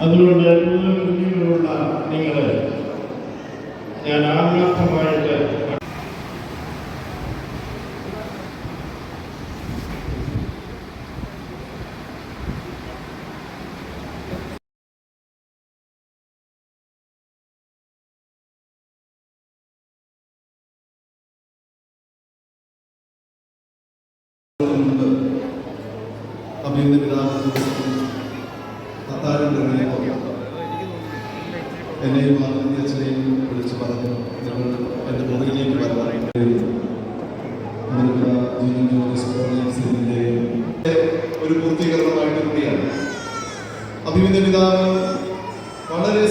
അതുകൊണ്ട് കൂടുതൽ കുഞ്ഞുങ്ങളുള്ള നിങ്ങൾ ഞാൻ ആത്മാർത്ഥമായിട്ട് മുൻപ് എന്നെയും ആദ്യ അച്ഛനെയും വിളിച്ച് പറഞ്ഞു. എന്റെ മുറിയിലേക്ക് വരണം ഒരു പൂർത്തീകരണമായിട്ട് കൂടിയാണ്. പിതാവ് വളരെ